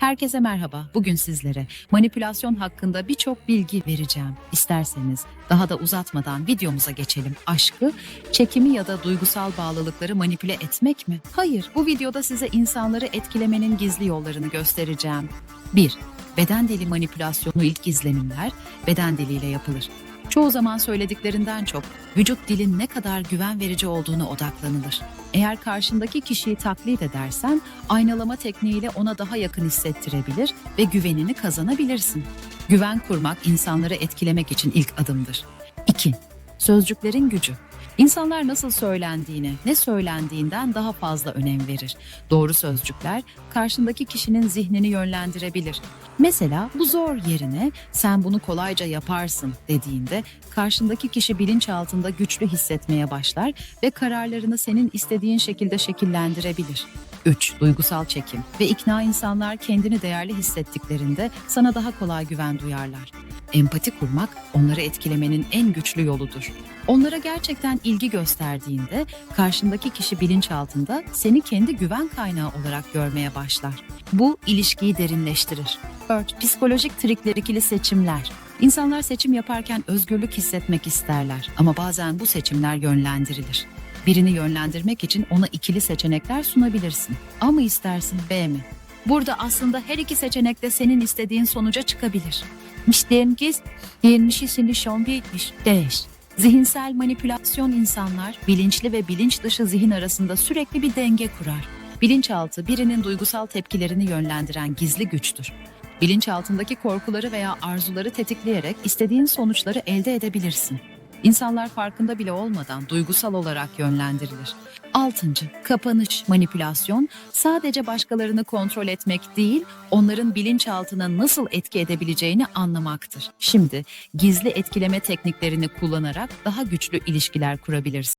Herkese merhaba. Bugün sizlere manipülasyon hakkında birçok bilgi vereceğim. İsterseniz daha da uzatmadan videomuza geçelim. Aşkı, çekimi ya da duygusal bağlılıkları manipüle etmek mi? Hayır, bu videoda size insanları etkilemenin gizli yollarını göstereceğim. 1. Beden dili manipülasyonu ilk izlenimler beden diliyle yapılır. Çoğu zaman söylediklerinden çok vücut dilin ne kadar güven verici olduğunu odaklanılır. Eğer karşındaki kişiyi taklit edersen aynalama tekniğiyle ona daha yakın hissettirebilir ve güvenini kazanabilirsin. Güven kurmak insanları etkilemek için ilk adımdır. 2. Sözcüklerin gücü. İnsanlar nasıl söylendiğine, ne söylendiğinden daha fazla önem verir. Doğru sözcükler karşındaki kişinin zihnini yönlendirebilir. Mesela bu zor yerine sen bunu kolayca yaparsın dediğinde karşındaki kişi bilinçaltında güçlü hissetmeye başlar ve kararlarını senin istediğin şekilde şekillendirebilir. 3. Duygusal çekim ve ikna insanlar kendini değerli hissettiklerinde sana daha kolay güven duyarlar. Empati kurmak onları etkilemenin en güçlü yoludur. Onlara gerçekten ilgi gösterdiğinde karşındaki kişi bilinçaltında seni kendi güven kaynağı olarak görmeye başlar. Bu ilişkiyi derinleştirir. 4. Psikolojik trikler seçimler. İnsanlar seçim yaparken özgürlük hissetmek isterler ama bazen bu seçimler yönlendirilir. Birini yönlendirmek için ona ikili seçenekler sunabilirsin. A mı istersin B mi? Burada aslında her iki seçenek de senin istediğin sonuca çıkabilir. Müşterimiz 70 Zihinsel manipülasyon insanlar bilinçli ve bilinç dışı zihin arasında sürekli bir denge kurar. Bilinçaltı birinin duygusal tepkilerini yönlendiren gizli güçtür. Bilinçaltındaki korkuları veya arzuları tetikleyerek istediğin sonuçları elde edebilirsin. İnsanlar farkında bile olmadan duygusal olarak yönlendirilir. Altıncı, kapanış manipülasyon sadece başkalarını kontrol etmek değil, onların bilinçaltına nasıl etki edebileceğini anlamaktır. Şimdi gizli etkileme tekniklerini kullanarak daha güçlü ilişkiler kurabilirsin.